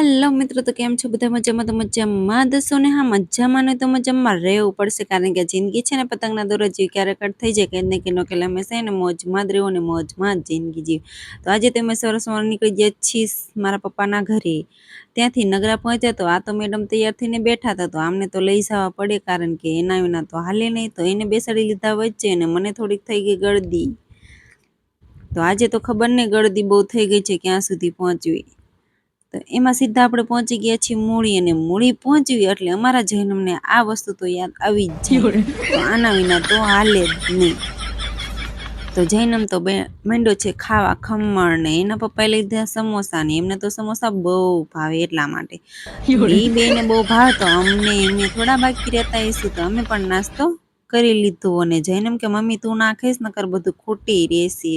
Hello મિત્રો, તો કેમ છો? બધા મજામાં? તો મજામાં દસો ને? હા, મજામાં ને તો મજામાં રહેવું પડશે, કારણ કે જિંદગી છે ને પતંગના દોરા જીવ ક્યારેક કટ થઈ જાય કે ને કે નો કેલા હંમેશા એને મોજમાં જ રહેવું ને મોજમાં જ જિંદગી જીવ. તો આજે તો અમે સરસ સવાર નીકળી ગયા છીએ મારા પપ્પાના ઘરે. ત્યાંથી નગરા પહોંચ્યા તો આ તો મેડમ તૈયાર થઈને બેઠા હતા, તો આમને તો લઈ જવા પડે, કારણ કે એના વિના તો હાલે નહીં, તો એને બેસાડી લીધા વચ્ચે અને મને થોડીક થઈ ગઈ ગળદી. તો આજે તો ખબર નહીં ગળદી બહુ થઈ ગઈ છે, ક્યાં સુધી પહોંચવી. તો એમાં સીધા આપણે પહોંચી ગયા છીએ મૂળી અને મૂળી પહોંચવી એટલે અમારા જૈનમને આ વસ્તુ તો યાદ આવી જ જાય. તો આના વિના તો હાલે જ નહીં. તો જૈનમ તો બે માંડ્યો છે ખાવા ખમણ ને એના પપ્પાએ લીધા સમોસા ને. એમને તો સમોસા બહુ ભાવે એટલા માટે. એ બેને બહુ ભાવતો અમને એમને થોડા બાકી રહેતા હશું તો અમે પણ નાસ્તો કરી લીધો. અને જૈનમ કે મમ્મી તું ના ખાઈશ નકર બધું ખોટી રહેશે.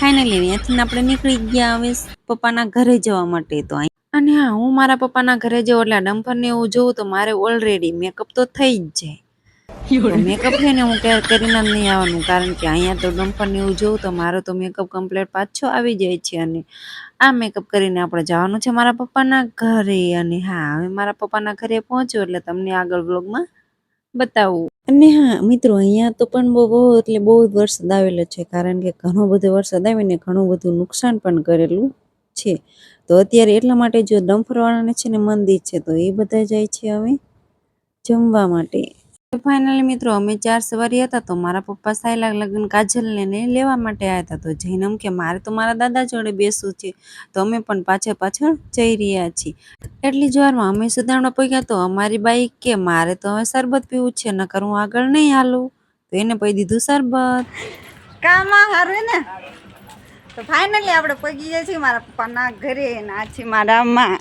ફાઇનલી અહીંયાથી આપણે નીકળી ગયા હવે પપ્પાના ઘરે જવા માટે તો અને હા, હું મારા પપ્પાના ઘરે જાઉં એટલે ડમ્પરને એવું જોઉં તો મારે ઓલરેડી મેકઅપ તો થઈ જ જાય. મેકઅપ છે ને હું ક્યારે કરીને નહીં આવવાનું કારણ કે અહીંયા તો ડમ્પરને એવું જોઉં તો મારો તો મેકઅપ કમ્પ્લીટ પાછો આવી જાય છે અને આ મેકઅપ કરીને આપણે જવાનું છે મારા પપ્પાના ઘરે. અને હા, હવે મારા પપ્પાના ઘરે પહોંચ્યો એટલે તમને આગળ વ્લોગમાં બતાવું. અને હા, મિત્રો, અહીંયા તો પણ બહુ બહુ, એટલે બહુ જ વરસાદ આવેલો છે. કારણ કે ઘણો બધો વરસાદ આવીને ઘણું બધું નુકસાન પણ કરેલું છે. તો અત્યારે એટલા માટે જો ડમ્ફરવાળાને છે ને મંદિર છે, તો એ બધા જાય છે હવે જમવા માટે. ફાઇનલી મિત્રો, અમે ચાર સવારી હતા તો મારા પપ્પા સાયલા લગ્ન કાજલને લેવા માટે આવ્યા હતા. તો જૈનમ કે, મારે તો મારા દાદા જોડે બેસવું છે. તો અમે પણ પાછળ પાછળ જઈ રહ્યા છીએ. એટલી જ વારમાં અમે સુધારણા પહોંચ્યા તો અમારી બાઈક કે, મારે તો હવે શરબત પીવું છે, નકર હું આગળ નહીં હાલું. તો એને પી દીધું શરબત. કામાં હારું ને? તો ફાઇનલી આપણે પગી ગયા છીએ મારા પપ્પાના ઘરે ને આ છે મારા માં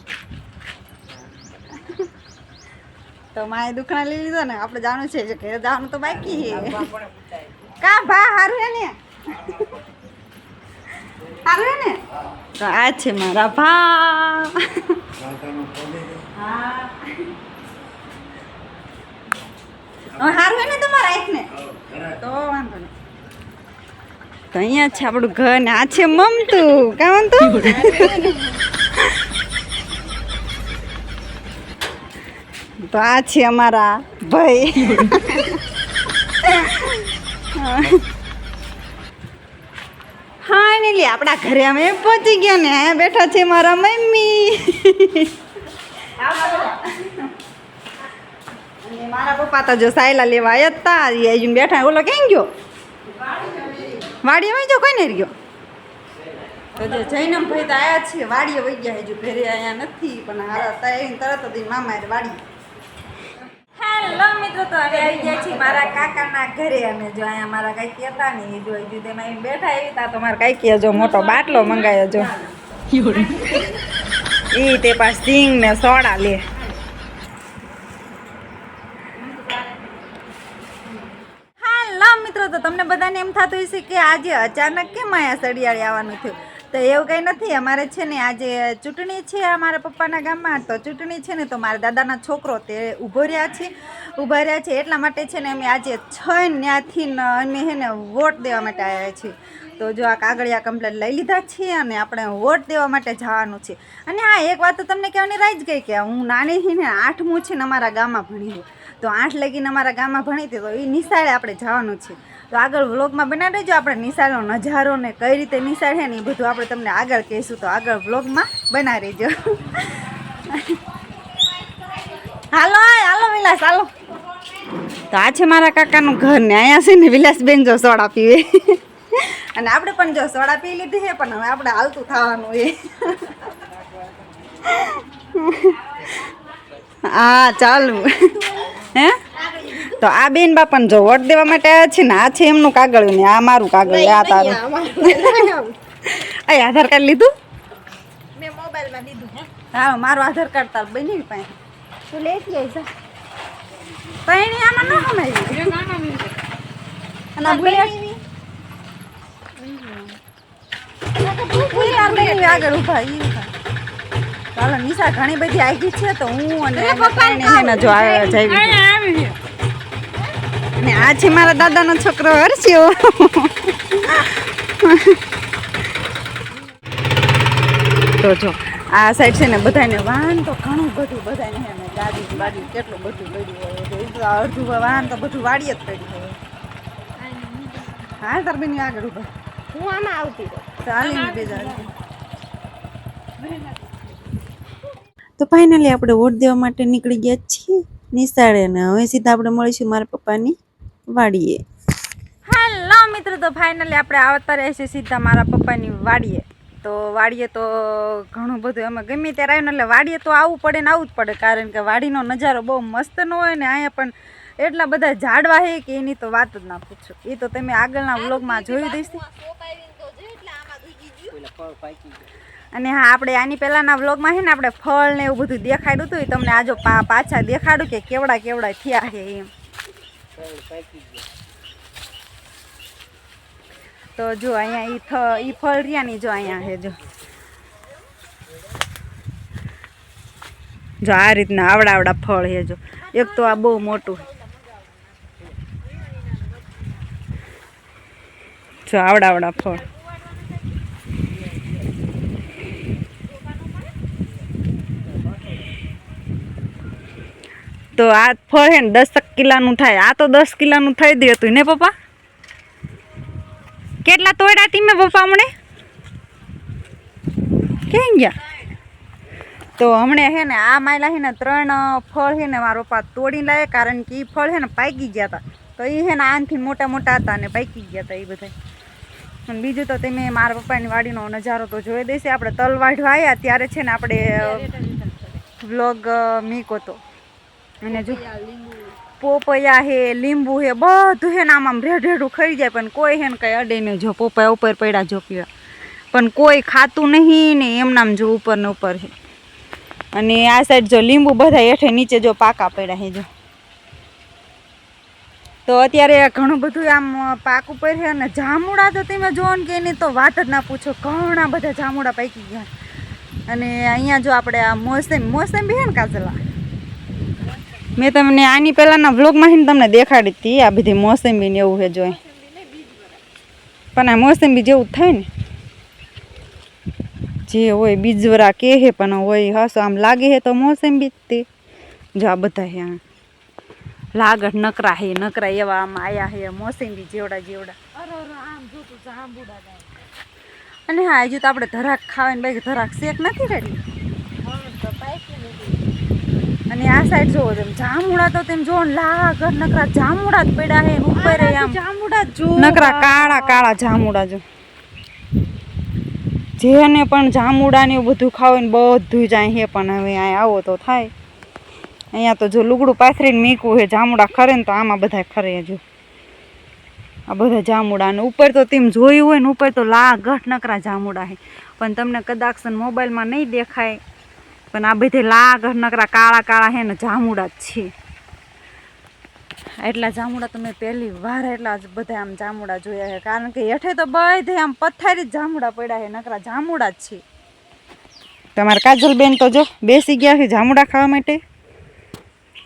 તો માએ દુખણા લઈ લીધો ને આપણે જાણું છે કે ઘરે જવાનું તો બાકી છે. કા ભા હારું હે ને? હારું હે ને? તો આ છે મારા ભા. હા હારું હે ને તમારા એકને તો વાંધો નહીં. તો અહીંયા છે આપણું ઘર ને આ છે મમતું. કા મમતું તો આ છે અમારા ભાઈ. હા ફાઇનલી આપણા ઘરે અમે પહોંચી ગયા ને બેઠા છે મારા મમ્મી. મારા પપ્પા તો જો સાયલા લેવા આવ્યા હતા હજુ બેઠા, ઓલો કેમ ગયો? વાડીએ વહી જાઓ કોઈ ને ગયો? તો જે જૈનમ ભાઈ તો આવ્યા છે, વાડીએ વહી ગયા હજુ ઘરે અહીંયા નથી, પણ હારા તરત જ મામા વાડીએ વાડી હેલો મિત્રો, તો હવે આવી ગયા છીએ મારા કાકાના ઘરે. અને જો અહીંયા મારા કાકી હતા ને, એ જો હજુ તેમાં બેઠા. એવી તા તો મારા કાકીએ જો મોટો બાટલો મંગાવ્યો જો. એ તે પાસ સિંગ ને સોડા લે. મિત્રો, તો તમને બધાને એમ થતું હશે કે આજે અચાનક કેમ અહીંયા સળિયાળી આવવાનું થયું? તો એવું કંઈ નથી. અમારે છે ને આજે ચૂંટણી છે અમારા પપ્પાના ગામમાં. તો ચૂંટણી છે ને તો મારા દાદાના છોકરો તે ઊભો રહ્યા છે. ઊભા રહ્યા છે એટલા માટે છે ને અમે આજે છ ન્યાથી અમે છે ને વોટ દેવા માટે આવ્યા છીએ. તો જો આ કાગળિયા કમ્પ્લેટ લઈ લીધા છે અને આપણે વોટ દેવા માટે જવાનું છે. અને હા એક વાત તો તમને કહેવાની રાહી જ ગઈ કે હું નાની છે ને આઠમું છે ને અમારા ગામમાં ભણી તો આઠ લગીને અમારા ગામમાં ભણી હતી તો એ નિશાળે આપણે જવાનું છે. તો આગળ વ્લોગમાં બનાવી દેજો. આપણે નિશાળનો નજારો ને કઈ રીતે નિશાળ છે ને એ બધું આપણે તમને આગળ કહીશું. તો આગળ વ્લોગમાં બનાવી દેજો. હાલો હાલો વિલાસ, હાલો. તો આ છે મારા કાકાનું ઘર ને અહીંયા છે ને વિલાસબેન જો સોડા પીવે. અને આપણે પણ જો સોડા પી લીધી છે, પણ હવે આપણે હાલતું થવાનું એ હા ચાલુ હે? તો આ બેન બાપાને જો વોટ દેવા માટે આવ્યા છે ને આ છે એમનું કાગળ ને આ મારું કાગળ આ તારું. આ આધાર કાર્ડ લીધું? મેં મોબાઈલમાં લીધું હા. મારું આધાર કાર્ડ તાર બની પાસે. તું લેતી આવીશ પણ આમાં ન અને આગળ ઊભા ચાલો નિશા ઘણી બધી આવી છે તો હું અને જો ત્રણે હે ને આ અને આ છે મારા દાદાનો છોકરો હર્ષ્યો તો જો આ સાઈડ છે ને બધાને વાહન તો ઘણું બધું બધાને ને ગાડી બાડી કેટલું બધું પડ્યું હોય. અડધું વાહન તો બધું વાડીએ જ પડ્યું હોય. હા તાર બેન આગળ ઊભા. હું આમાં આવતી ચાલી બીજા તો ફાઇનલી આપણે વોટ દેવા માટે નીકળી ગયા છીએ. નિશાળે ને હવે સીધા આપણે મળીશું મારા પપ્પાની. વાડીએ. હાલો મિત્રો, તો ફાઇનલી આપણે આવતા રહેશે સીધા મારા પપ્પાની વાડીએ. તો વાડીએ તો ઘણું બધું અમે ગમે ત્યારે આવ્યું એટલે વાડીએ તો આવવું પડે ને આવવું જ પડે, કારણ કે વાડીનો નજારો બહુ મસ્ત ન હોય ને અહીંયા પણ એટલા બધા ઝાડવા છે કે એની તો વાત જ ના પૂછો. એ તો તમે આગળના વ્લોગમાં જોઈ દઈશ અને હા, આપણે આની પહેલાંના વ્લોગમાં છે ને આપણે ફળ ને એવું બધું દેખાડ્યું હતું તમને આજો પાછા દેખાડું કે કેવડા કેવડા થયા છે એમ. તો જો અહીંયા ઈ થ, ઈ ફળ રહ્યા ની જો અહીંયા છે, જો. જો આ રીતના આવડા આવડા ફળ છે, જો. એક તો આ બહુ મોટું જો આવડા આવડા ફળ. તો આ ફળ છે ને દસક કિલાનું થાય. આ તો દસ કિલાનું થઈ દે હતું ને પપ્પા? કેટલા તોડ્યા તી મેં પપ્પા હમણે? કેમ ગયા? તો હમણે હે ને આ માયલા હે ને ત્રણ ફળ હે ને મારા પપ્પા તોડી લાવે કારણ કે એ ફળ હે ને પાકી ગયા હતા તો એ હે ને આનથી મોટા મોટા હતા અને પાકી ગયા હતા એ બધા અને બીજું તો તમે મારા પપ્પાની વાડીનો નજારો તો જોઈ દેશે. આપણે તલ વાઢવા આવ્યા ત્યારે છે ને આપણે વ્લોગ મીકો તો અને જો પોપૈયા હે, લીંબુ હે, બધું હે ને આમ આમ રેડ રેડું ખાઈ જાય, પણ કોઈ હે ને કંઈ અડે નહીં. જો પોપૈયા ઉપર પડ્યા, જો પીળા. પણ કોઈ ખાતું નહીં ને એમનામ જો ઉપર ને ઉપર છે અને આ સાઈડ જો લીંબુ બધા હેઠે નીચે જો પાકા પડ્યા છે જો. તો અત્યારે ઘણું બધું આમ પાક ઉપર છે અને જામુડા તો તમે જોવો ને કે એની તો વાત જ ના પૂછો, ઘણા બધા જામુડા પાકી ગયા. અને અહીંયા જો આપણે આ મોસમ મોસમ બી હે ને કાજલા. મેં તમને આની પહેલાંના વ્લોગમાં તમને દેખાડી હતી. આ બધી મોસંબી ને એવું છે જોઈ. પણ આ મોસંબી જેવું જ થાય ને. જે હોય બીજવરા કે હે પણ હોય હસો. આમ લાગે હે તો મોસંબી જ તે. જો આ બધા હે લાગડ નકરા હે નકરા એવા આમ આયા હે મોસંબી જેવડા જેવડા. અને હા હજુ તો આપણે ધરાક ખાવાની બાકી ધરાક શેક નથી રેડી. અને આ સાઈડ જોવો તેમ જામુડા તો તેમ જોવો ને નકરા જામુડા જ પડ્યા હે ઉપર આમ. જામુડા જો નકરા કાળા કાળા જામુડા જો. જેને પણ જામુડા ને બધું ખાવું ને બધું જ અહીં હે પણ હવે અહીંયા આવો તો થાય. અહીંયા તો જો લુગડું પાથરીને મીકવું હે જામુડા ખરે ને તો આમાં બધા ખરે જો. આ બધા જામુડા ને ઉપર તો તેમ જોયું હોય ને ઉપર તો લાગટ નકરા જામુડા હે. પણ તમને કદાચ મોબાઈલમાં નહીં દેખાય પણ આ બધે લાગ નકરા કાળા કાળા હે ને જામુડા જ છે. એટલા જામુડા તો મેં પહેલી વાર એટલા જ બધા આમ જામુડા જોયા છે. કારણ કે હેઠે તો બધે આમ પથ્થરી જ જામુડા પડ્યા છે નકરા જામુડા જ છે. તમારા કાજલબેન તો જો બેસી ગયા છે જામુડા ખાવા માટે.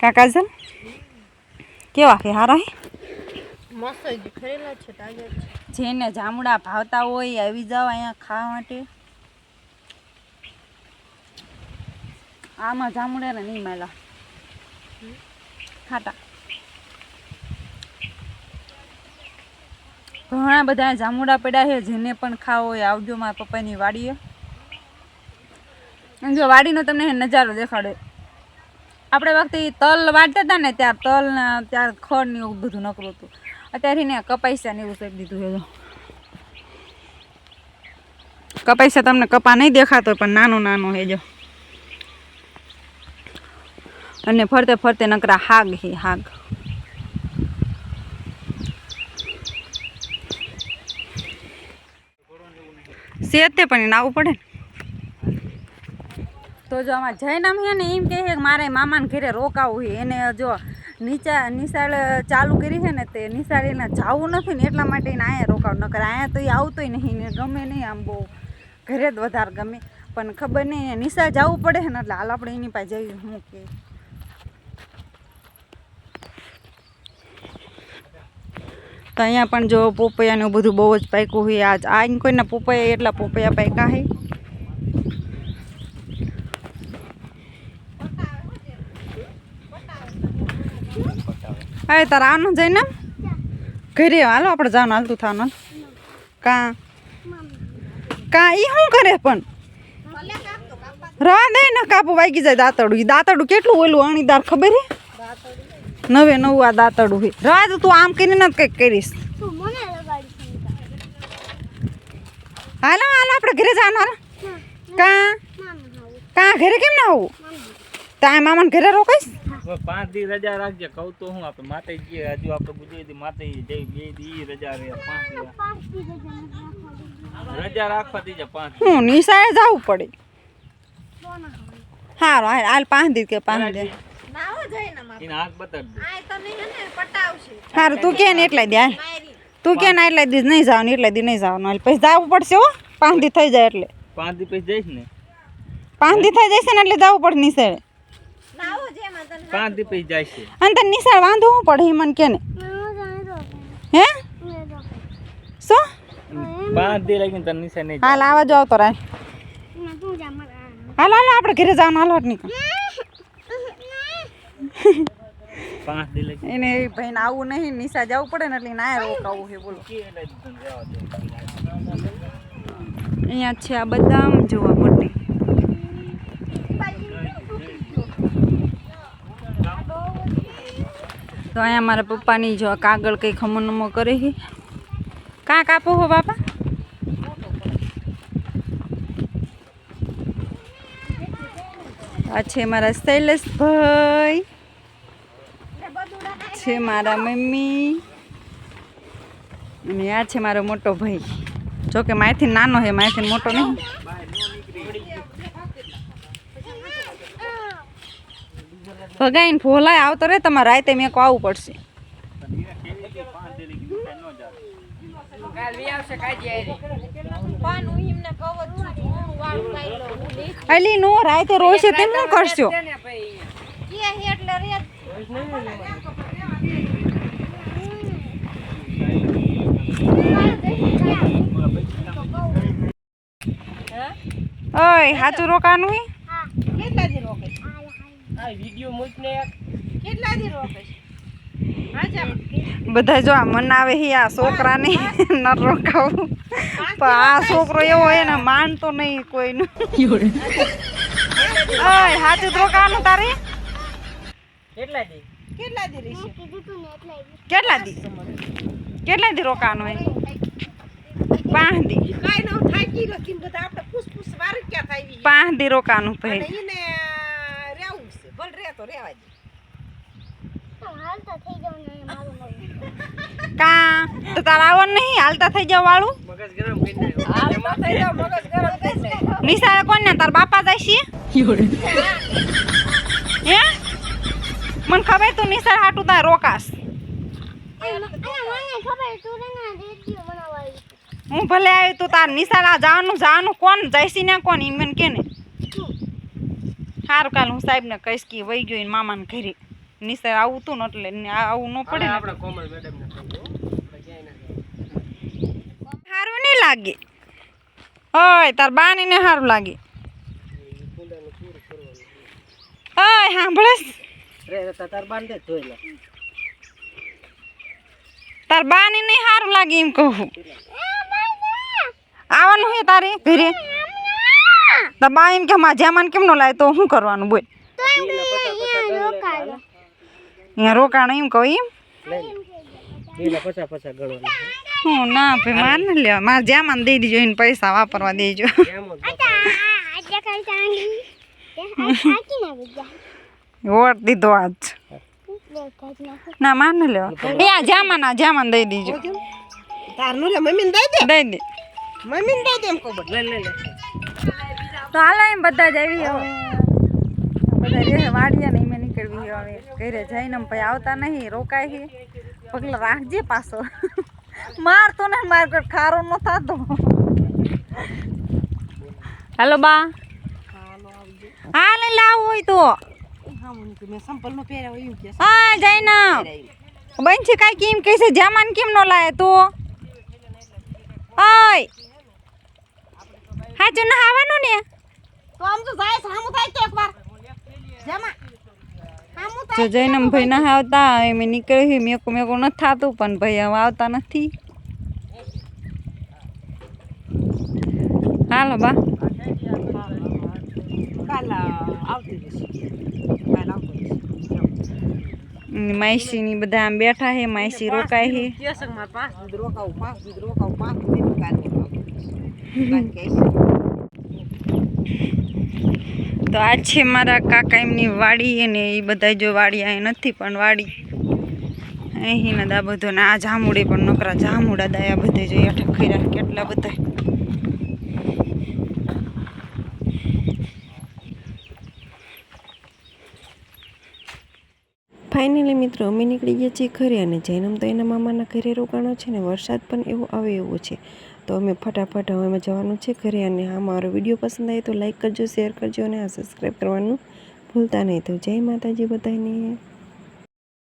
કા કાજલ? કેવા છે? હારા હે? છે જેને જામુડા ભાવતા હોય આવી જાવ અહીંયા ખાવા માટે. આમાં જામુડા ને નહીં મેલા ખાટા. ઘણા બધા જામુડા પડ્યા છે, જેને પણ ખાવો હોય આવજો મારા પપ્પાની વાડીએ. એમ જો વાડીનો તમને નજારો દેખાડે. આપણે વખતે એ તલ વાટતા હતા ને ત્યાં તલ ને ત્યાં ખડ ને એવું બધું નકરું હતું. અત્યારે ને કપાઈસા ને એવું કરી દીધું જો. કપાઈસા તમને કપા નહીં દેખાતો, પણ નાનો નાનો હે જો. અને ફરતે ફરતે નકરા હાગ હે, હાગ. સેતે પણ એને આવવું પડે તો જો આમાં જઈને છે ને એમ કહે કે મારે મામાને ઘરે રોકાવું છે એને જો નીચા નિશાળ ચાલુ કરી છે ને તે નિશાળ એને જવું નથી ને એટલા માટે એને અહીંયા રોકાવ. નકર અહીંયા તો એ આવતોય નહીં ને ગમે નહીં આમ બહુ. ઘરે જ વધારે ગમે. પણ ખબર નહીં નિશાળ જવું પડે ને એટલે હાલ આપણે એની પાસે જઈએ હું કે તો અહીંયા પણ જો પોપૈયાનું બધું બહુ જ પાક્યું હોય આજ. આ કોઈના પોપૈયા એટલા પોપૈયા પાક્યા હે? હવે તારા આવનું જઈને ઘરે હાલો, આપણે જવાનું હાલતું થવાનું. કાં? કાં એ શું કરે પણ? રવા દે ને કાપો વાગી જાય દાંતડું. એ દાંતડું કેટલું ઓલું અણીદાર ખબર હે? નવે નવું આ દાંતડું હોય રવા તો તું આમ કરીને જ કંઈક કરીશ. હાલો હાલો આપણે ઘરે જવાનું હાલો. કાં? કાં ઘરે કેમ ના આવું તા મામાને ઘરે રોકાઈશ? પાંચ દી રજા રાખજે કહું તો હું આપણે માતાજી હજુ આપણે ગુજરાતી માતે જઈ બે દી રજા રહે પાંચ રજા રાખવા દીજે પાંચ હું નિશાળે જવું પડે. હારો હાલ પાંચ દી કે પાંચ દી. એને હાથ બતાડજે હારું તું કે ને એટલા દે તું કે ને એટલા દીધ નહીં જવાનું એટલા દી નહીં જવાનું હાલ. પછી જવું પડશે હો પાંચ દી થઈ જાય એટલે. પાંચ દી પછી જઈશ ને. પાંચ દી થઈ જશે ને એટલે જવું પડે નિશાળે પાંચ દી પછી જાય છે. અને તને નિશાળ વાંધો શું પડે મને કે ને? હે? શું? પાંચ દી લાગીને તને નિશાળ નહીં હાલ આવા જાવ તો રાય હાલ હાલ આપણે ઘરે જવાનું હાલ નીકળ. એને ભાઈને આવું નહીં નિશા જવું પડે ને એટલે ના રોકાવું છે બોલો. અહીંયા છે આ બદામ જોવા માટે. તો અહીંયા મારા પપ્પાની જો કાગળ કંઈ ખમણમો કરે છે. કાં કાપો હો બાપા? આ છે મારા શૈલેષભાઈ છે મારા મમ્મી. અને આ છે મારો મોટો ભાઈ. જો કે માયથી નાનો છે માયથી મોટો નહીં. ભગાઈને ફોલાય આવતો રે તમારે રાતે મેં આવવું પડશે. અલી રાતે રોશે તેમ કરશો? ઓય સાચું રોકાનું હે બધા જો આ મનાવે હી આ છોકરાને ન રોકાવું. પણ આ છોકરો એવો હે ને માનતો નહીં કોઈનું. ઓય સાચું રોકાવાનું તારે? કેટલા દી? કેટલા દી રોકાવાનું હે પાંચ દી. પાંચ દી રોકાનું ભાઈ. કા? તો તારા આવવાનું નહીં? હાલતા થઈ જાવ વાળું? નિશાળે કોણ ને? તાર બાપા જાય છે? હે? મને ખબર તું નિશાળ હાટું તાર રોકાશ. હું ભલે આવી તું તાર નિશાળા જવાનું જવાનું કોણ? જઈશી ને કોણ? ઈ મને કે ને. સારું કાલ હું સાહેબને કહીશ કે વહી ગયો મામાને ઘરે. નિશાળ આવું તું ને એટલે આવું ન પડે ને. સારું નહીં લાગે. ઓય તાર બાની ને સારું લાગે. ઓય સાંભળેશ તાર બાની નહીં સારું લાગે એમ કહું આવવાનું હે તારે ઘરે તો બા એમ કે મારા જેમાન કેમ નો લાય તો શું કરવાનું બોલ અહીંયા રોકાણ એમ કહું એમ હું ના ભાઈ માર ને લેવા મારે જેમાન દઈ દેજો એને પૈસા વાપરવા દેજો વોટ દીધો આજ. ના માન લ્યો એ આ જામાન જામાન દઈ દીજો. તારનું લે મમ્મીને દઈ દે. દઈ દે. મમ્મીને દઈ દે એમ કહું લે લે લે. તો હાલો એમ બધા જ આવી હવે બધા જે વાડિયા ને મેં નીકળવી હવે. ઘરે જઈને પછી આવતા નહીં રોકાય છે. પગલા રાખજે પાછો. મારતો ને માર કોઈ ખારો ન થતો. હેલો બા. હા લઈ લાવું હોય તો. હા સંપલ નો જઈને. બેન છે કાંઈ કેમ કહે છે? જામાન કેમ નો લાય તો? ઓય. હા ના નહાવાનું ને. તો આમ તો જાય સામું થાય તો એકવાર. જેમાં. જો જૈનમ ભાઈ ના આવતા એમ નીકળી મેકો મેકો નથી થતું પણ ભાઈ હવે આવતા નથી. હાલો બા. કાલ આવતી માઈસી ની બધા આમ બેઠા હે માયસી રોકાય હે. તો આ છે મારા કાકા એમની વાડી અને એ બધા જો વાડી અહીં નથી પણ વાડી. અહીં દા બધો ને આ જામુડે પણ નકરા જામુડા દાયા બધે જોઈએ ઠખીરા કેટલા બધા. ફાઇનલી મિત્રો, અમે નીકળી ગયા છીએ ઘરે અને જૈનમ તો એના મામાના ઘરે રોકાણો છે ને વરસાદ પણ એવો આવે એવો છે. તો અમે ફટાફટ હવે અમે જવાનું છે ઘરે અને હા, મારો વીડિયો પસંદ આવે તો લાઇક કરજો, શેર કરજો અને આ સબસ્ક્રાઈબ કરવાનું ભૂલતા નહીં. તો જય માતાજી બધાને.